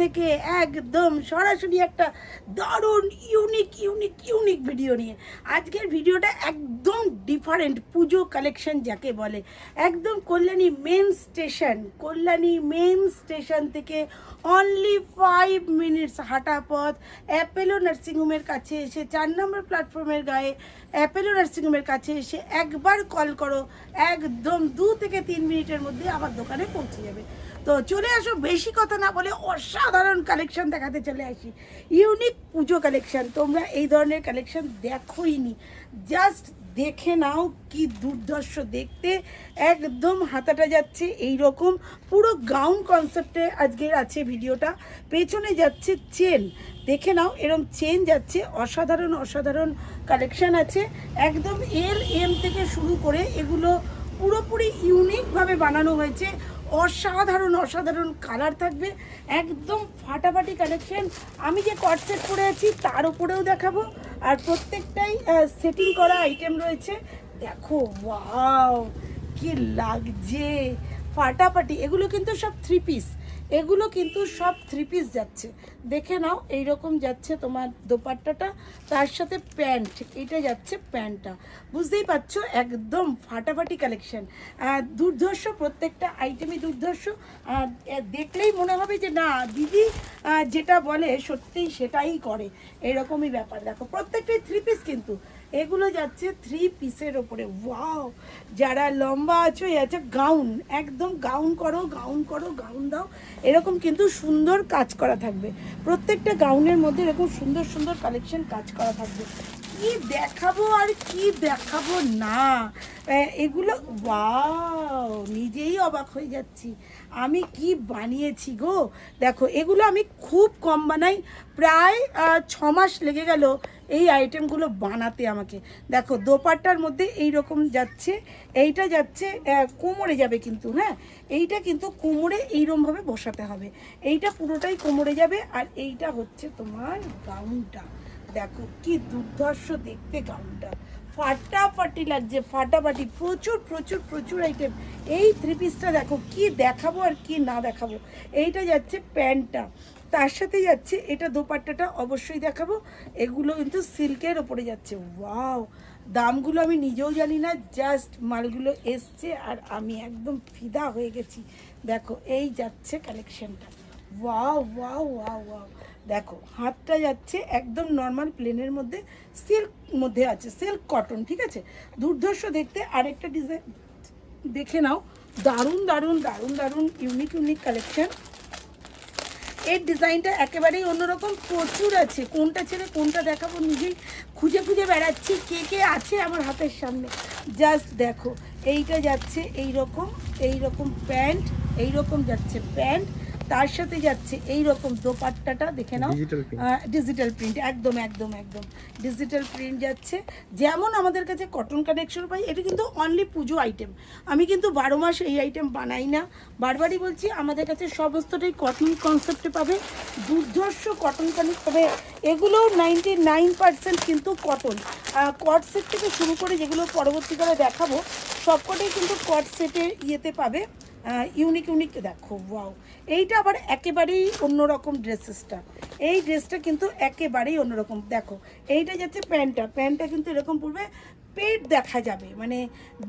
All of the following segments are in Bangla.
থেকে একদম সরাসরি একটা দারুণ ইউনিক ইউনিক ইউনিক ভিডিও নিয়ে। আজকের ভিডিওটা একদম ডিফারেন্ট পুজো কালেকশন যাকে বলে। একদম Kalyani main station Kalyani main station থেকে অনলি ফাইভ মিনিটস হাঁটা পথ। অ্যাপেলো নার্সিংহোমের কাছে এসে, চার নম্বর প্ল্যাটফর্মের গায়ে অ্যাপেলো নার্সিংহোমের কাছে এসে একবার কল করো। একদম দু থেকে তিন মিনিটের মধ্যে আমার দোকানে পৌঁছে যাবে। তো চলে আসো, বেশি কথা না বলে অসাধারণ কালেকশন দেখাতে চলে আসি। ইউনিক পুজো কালেকশন তোমরা এই ধরনের কালেকশন দেখোইনি জাস্ট দেখে নাও কি দুর্ধর্ষ দেখতে। একদম হাতাটা যাচ্ছে এই রকম পুরো গাউন কনসেপ্টে আজকের আছে ভিডিওটা। পেছনে যাচ্ছে চেন দেখে নাও, এরম চেন যাচ্ছে। অসাধারণ অসাধারণ কালেকশন আছে। একদম এল এম থেকে শুরু করে এগুলো পুরোপুরি ইউনিকভাবে বানানো হয়েছে। অসাধারণ অসাধারণ কালার থাকবে। একদম ফাটাফাটি কালেকশন আমি যে কটসেট পরে আছি, তার উপরেও দেখাবো। আর প্রত্যেকটাই সেটিং করা আইটেম রয়েছে। দেখো ওয়াও কি লাগছে! ফাটাফাটি। এগুলো কিন্তু সব থ্রি পিস এগুলো কিন্তু সব থ্রি পিস যাচ্ছে। দেখে নাও এই রকম যাচ্ছে তোমার দোপাট্টাটা, তার সাথে প্যান্ট এটা যাচ্ছে প্যান্টটা। বুঝতেই পারছ? একদম ফাটাফাটি কালেকশন দুর্ধর্ষ, প্রত্যেকটা আইটেমই দুর্ধর্ষ। দেখলেই মনে হবে যে না, দিদি যেটা বলে সত্যিই সেটাই করে। এরকমই ব্যাপার। দেখো, প্রত্যেকটাই থ্রি পিস কিন্তু। এগুলো যাচ্ছে থ্রি পিসের ওপরে। ওয়াও যারা লম্বা আছো, এ আছে গাউন একদম গাউন করো গাউন করো গাউন দাও। এরকম কিন্তু সুন্দর কাজ করা থাকবে। প্রত্যেকটা গাউনের মধ্যে এরকম সুন্দর সুন্দর কালেকশন কাজ করা থাকবে। কি দেখাবো আর কি দেখাবো না? এগুলো, ওয়াও, নিজেই অবাক হয়ে যাচ্ছি। আমি কি বানিয়েছি গো? দেখো, এগুলো আমি খুব কম বানাই। প্রায় ছ মাস লেগে গেল এই আইটেমগুলো বানাতে আমাকে। দেখো, দোপাট্টার মধ্যে এই রকম যাচ্ছে, এইটা যাচ্ছে কোমরে যাবে কিন্তু হ্যাঁ? এইটা কিন্তু কোমরে এইরকমভাবে বসাতে হবে। এইটা পুরোটাই কোমরে যাবে আর এইটা হচ্ছে তোমার গাউনটা। দেখো কি দুর্ধর্ষ দেখতে গাউনটা ফাটাফাটি লাগছে, ফাটাফাটি, প্রচুর প্রচুর প্রচুর আইটেম এই থ্রি পিসটা দেখো, কি দেখাবো আর কি না দেখাবো। এইটা যাচ্ছে প্যান্টটা। তার সাথে যাচ্ছে এটা দোপাট্টাটা অবশ্যই দেখাবো। এগুলো কিন্তু সিল্কের ওপরে যাচ্ছে। ওয়াও! দামগুলো আমি নিজেও জানি না, জাস্ট মালগুলো এসছে আর আমি একদম ফিদা হয়ে গেছি। দেখো, এই যাচ্ছে কালেকশনটা ওয়াও ওয়াও ওয়াও ওয়াও। দেখো, হাতটা যাচ্ছে একদম নর্মাল প্লেনের মধ্যে সিল্ক মধ্যে আছে সিল্ক কটন ঠিক আছে? দুর্ধর্ষ দেখতে আরেকটা ডিজাইন দেখে নাও, দারুণ দারুণ দারুণ দারুণ ইউনিক ইউনিক কালেকশন এর ডিজাইনটা একেবারেই অন্যরকম, প্রচুর আছে। কোনটা ছেড়ে কোনটা দেখাবো নিজেই খুঁজে খুঁজে বেড়াচ্ছি, কে কে আছে আমার হাতের সামনে। জাস্ট দেখো, এইটা যাচ্ছে এই রকম এই রকম প্যান্ট এই রকম যাচ্ছে প্যান্ট তার সাথে যাচ্ছে এই রকম দোপাট্টাটা দেখে নাও। ডিজিটাল প্রিন্ট একদম একদম একদম। ডিজিটাল প্রিন্ট যাচ্ছে। যেমন আমাদের কাছে কটন কানেকশন পাই এটা কিন্তু অনলি পুজো আইটেম আমি কিন্তু বারো মাস এই আইটেম বানাই না। বারবারই বলছি আমাদের কাছে সমস্তটাই কটন কনসেপ্টে পাবে। দুর্ধর্ষ কটন কানেক্ট পাবে। এগুলো নাইনটি নাইন পার্সেন্ট কিন্তু কটন কট সেট থেকে শুরু করে যেগুলো পরবর্তীকালে দেখাবো সবকটাই কিন্তু কট সেটে ইয়েতে পাবে। ইউনিক ইউনিক দেখো ওয়াও এইটা আবার একেবারেই অন্যরকম ড্রেসেসটা এই ড্রেসটা কিন্তু একেবারেই অন্যরকম। দেখো, এইটা যাচ্ছে প্যান্টটা। প্যান্টটা কিন্তু এরকম পড়বে পেট দেখা যাবে মানে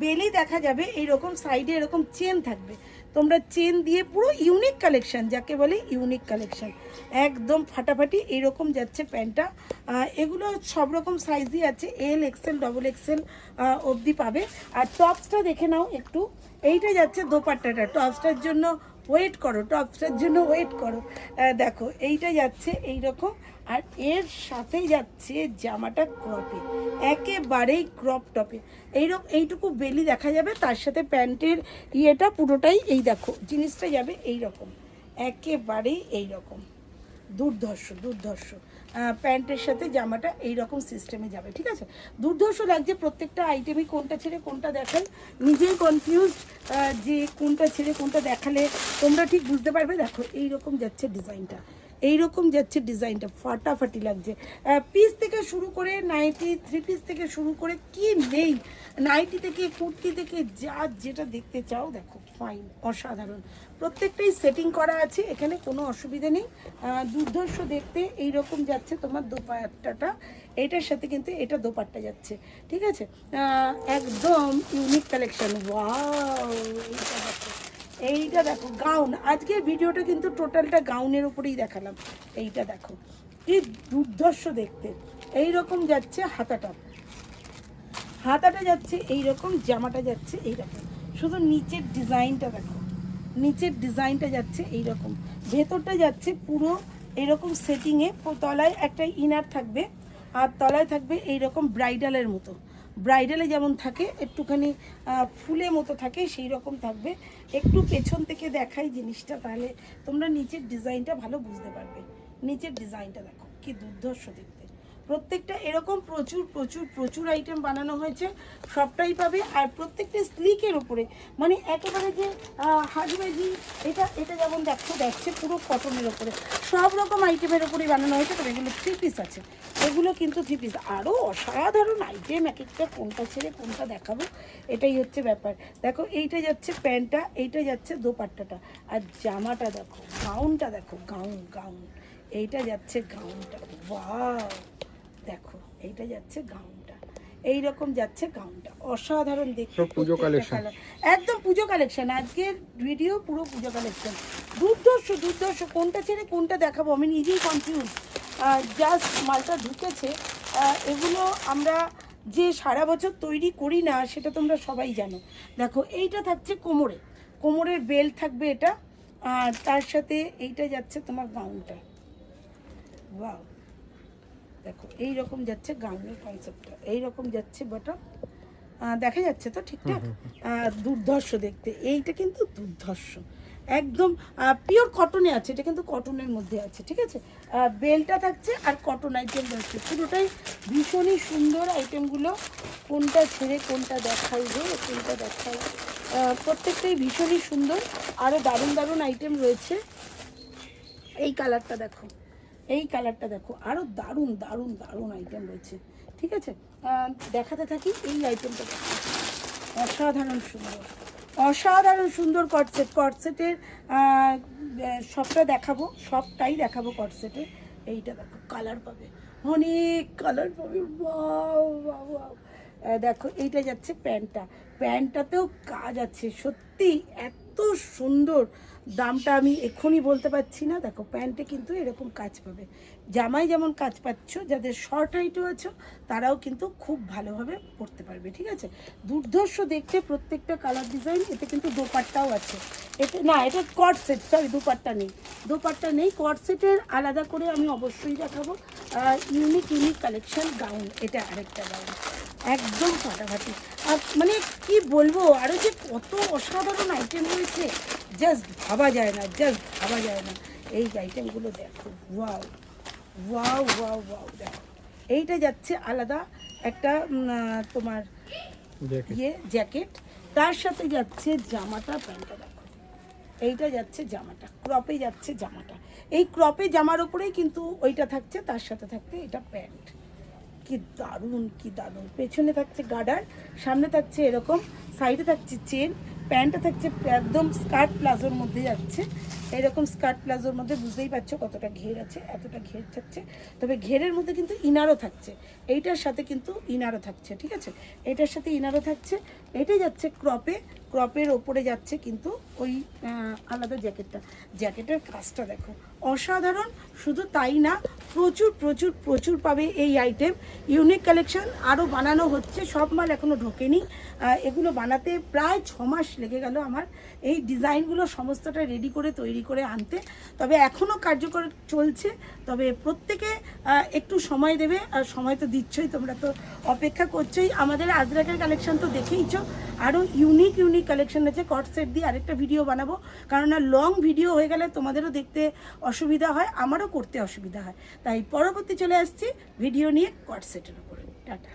বেলি দেখা যাবে, এইরকম সাইডে এরকম চেন থাকবে। তোমরা চেন দিয়ে পুরো ইউনিক কালেকশান যাকে বলে ইউনিক কালেকশান একদম ফাটাফাটি এরকম যাচ্ছে প্যান্টটা। এগুলো সব রকম সাইজই আছে। এল এক্সেল ডবল এক্সেল অবধি পাবে। আর টপসটা দেখে নাও একটু। এইটা যাচ্ছে দোপাট্টাটা। টপসটার জন্য ওয়েট করো টপসটার জন্য ওয়েট করো। দেখো, এইটা যাচ্ছে এই রকম আর এর সাথে যাচ্ছে জামাটা ক্রপে একেবারেই ক্রপ টপে এইরকম এইটুকু বেলি দেখা যাবে, তার সাথে প্যান্টের ইয়েটা পুরোটাই এই দেখো, জিনিসটা যাবে এই রকম একেবারেই এই রকম দুর্ধর্ষ দুর্ধর্ষ। প্যান্টের সাথে জামাটা এই রকম সিস্টেমে যাবে, ঠিক আছে? দুর্ধর্ষ লাগছে প্রত্যেকটা আইটেমই কোনটা ছেড়ে কোনটা দেখাই নিজেই কনফিউজ যে কোনটা ছেড়ে কোনটা দেখালে তোমরা ঠিক বুঝতে পারবে। দেখো এই রকম যাচ্ছে ডিজাইনটা এইরকম যাচ্ছে ডিজাইনটা, ফাটাফাটি লাগছে। পিস থেকে শুরু করে নাইটি থ্রি পিস থেকে শুরু করে কি নেই? নাইটি থেকে কুর্তি থেকে যা যেটা দেখতে চাও, দেখো ফাইন অসাধারণ। প্রত্যেকটাই সেটিং করা আছে, এখানে কোনো অসুবিধা নেই। দুর্ধর্ষ দেখতে এই রকম যাচ্ছে তোমার দোপাট্টাটা। এটার সাথে কিন্তু এটা দোপাট্টা যাচ্ছে, ঠিক আছে? একদম ইউনিক কালেকশন ওয়াও এইটা দেখো গাউন আজকের ভিডিওটা কিন্তু টোটালটা গাউনের উপরেই দেখালাম। এইটা দেখো, কি দুর্ধর্ষ দেখতে। এই রকম যাচ্ছে হাতাটা। হাতাটা যাচ্ছে এই রকম জামাটা যাচ্ছে এই রকম শুধু নিচের ডিজাইনটা দেখো, নিচের ডিজাইনটা যাচ্ছে এই রকম ভেতরটা যাচ্ছে পুরো এরকম সেটিংয়ে তলায় একটা ইনার থাকবে, আর তলায় থাকবে এই রকম ব্রাইডালের মতো। ব্রাইডালে যেমন থাকে, একটুখানি ফুলে মতো থাকে, সেই রকম থাকবে। একটু পেছন থেকে দেখাই জিনিসটা তাহলে তোমরা নিচের ডিজাইনটা ভালো বুঝতে পারবে। নিচের ডিজাইনটা দেখো, কি দুর্ধর্ষ দেখতে। প্রত্যেকটা এরকম প্রচুর প্রচুর প্রচুর আইটেম বানানো হয়েছে, সবটাই পাবে। আর প্রত্যেকটা স্লিকের উপরে মানে একেবারে যে হাজবাজি এটা এটা যেমন দেখো, দেখছে পুরো কটনের ওপরে সব রকম আইটেমের ওপরেই বানানো হয়েছে, তবে এগুলো থ্রি পিস আছে। এগুলো কিন্তু থ্রি পিস আরও অসাধারণ আইটেম এক একটা কোনটা ছেড়ে কোনটা দেখাবো, এটাই হচ্ছে ব্যাপার। দেখো, এইটা যাচ্ছে প্যান্টটা, এইটা যাচ্ছে দোপাট্টাটা। আর জামাটা দেখো গাউনটা দেখো গাউন গাউন এইটা যাচ্ছে গাউনটা ওয়াও দেখো এইটা যাচ্ছে গাউনটা এই রকম যাচ্ছে গাউনটা অসাধারণ দেখতে পুজো প্রত্যেকটা একদম পুজো কালেকশন আজকের ভিডিও পুরো পুজো কালেকশন দুর্দর্শ দুর্দর্শ কোনটা ছেড়ে কোনটা দেখাবো? আমি নিজেই কনফিউজ জাস্ট মালটা ঢুকেছে। এগুলো আমরা যে সারা বছর তৈরি করি না সেটা তোমরা সবাই জানো। দেখো এইটা থাকছে কোমরে। কোমরের বেল্ট থাকবে এটা। আর তার সাথে এইটা যাচ্ছে তোমার গাউনটা ওয়াও দেখো এই রকম যাচ্ছে গাউনের কনসেপ্টটা এই রকম যাচ্ছে বটম দেখা যাচ্ছে তো ঠিকঠাক? দুর্ধর্ষ দেখতে এইটা কিন্তু দুর্ধর্ষ। একদম পিওর কটনে আছে এটা কিন্তু কটনের মধ্যে আছে ঠিক আছে? বেলটা থাকছে আর কটন আইটেম থাকছে পুরোটাই ভীষণই সুন্দর আইটেমগুলো কোনটা ছেড়ে কোনটা দেখাই যে কোনটা দেখাই। প্রত্যেকটাই ভীষণই সুন্দর। আরও দারুণ দারুণ আইটেম রয়েছে। এই কালারটা দেখো। এই কালারটা দেখো আরও দারুণ দারুণ দারুণ আইটেম রয়েছে, ঠিক আছে? দেখাতে থাকি এই আইটেমটা দেখো। অসাধারণ সুন্দর অসাধারণ সুন্দর কটসেট কটসেটের সবটা দেখাবো, সবটাই দেখাবো কটসেটে এইটা দেখো কালার পাবে, অনেক কালার পাবে দেখো, এইটা যাচ্ছে প্যান্টটা, প্যান্টটাতেও কাজ আছে, সত্যি এত সুন্দর। দামটা আমি এক্ষুনি বলতে পারছি না। দেখো, প্যান্টে কিন্তু এরকম কাজ পাবে। জামাই যেমন কাজ পাচ্ছ, যাদের শর্ট হাইটও আছো, তারাও কিন্তু খুব ভালোভাবে পরতে পারবে, ঠিক আছে? দুর্ধর্ষ দেখতে প্রত্যেকটা কালার ডিজাইন এতে কিন্তু দোপাট্টাও আছে। এতে, না, এটা কট সেট সরি দুপাট্টা নেই। দুপাট্টা নেই কট সেটের আলাদা করে আমি অবশ্যই দেখাবো। ইউনিক ইউনিক কালেকশন গাউন এটা আরেকটা গাউন একদম ফাটাফাটি। আর মানে কি বলব আরও যে কত অসাধারণ আইটেম রয়েছে জাস্ট ভাবা যায় না জাস্ট ভাবা যায় না। এই আইটেমগুলো দেখো ওয়াও ওয়াও ওয়াও ওয়াও দেখো। এইটা যাচ্ছে আলাদা একটা তোমার ইয়ে জ্যাকেট তার সাথে যাচ্ছে জামাটা প্যান্টটা দেখো। এইটা যাচ্ছে জামাটা ক্রপে যাচ্ছে জামাটা। এই ক্রপে জামার ওপরেই কিন্তু ওইটা থাকছে তার সাথে থাকবে এটা প্যান্ট। কি দারুণ কি দারুণ। পেছনে থাকছে গার্ডার, সামনে থাকছে এরকম সাইডে থাকছে চেন প্যান্টটা থাকছে একদম স্কার্ট প্লাজোর মধ্যে যাচ্ছে। এরকম স্কার্ট প্লাজোর মধ্যে বুঝতেই পারছ কতটা ঘের আছে, এতটা ঘের থাকছে। তবে ঘেরের মধ্যে কিন্তু ইনারও থাকছে। এইটার সাথে কিন্তু ইনারও থাকছে, ঠিক আছে? এটার সাথে ইনারও থাকছে। এটাই যাচ্ছে ক্রপে ক্রপের ওপরে যাচ্ছে কিন্তু ওই আলাদা জ্যাকেটটা জ্যাকেটের কাজটা দেখো। অসাধারণ, শুধু তাই না প্রচুর প্রচুর প্রচুর পাবে এই আইটেম ইউনিক কালেকশন আরও বানানো হচ্ছে, সব মাল এখনও ঢোকেনি। এগুলো বানাতে প্রায় ছ মাস লেগে গেল আমার। এই ডিজাইনগুলো সমস্তটা রেডি করে, তৈরি করে আনতে। তবে এখনও কার্যকর চলছে। তবে প্রত্যেকে একটু সময় দেবে, আর সময় তো দিচ্ছই, তোমরা তো অপেক্ষা করছোই। আমাদের আজরাকের কালেকশন তো দেখেইছ। আরও ইউনিক ইউনিক কালেকশন আছে। কট সেট দিয়ে আরেকটা ভিডিও বানাবো। কারণ লং ভিডিও হয়ে গেলে তোমাদেরও দেখতে অসুবিধা হয়, আমারও করতে অসুবিধা হয়। তাই পরবর্তী চলে আসছি ভিডিও নিয়ে কট সেটের উপর। টাটা।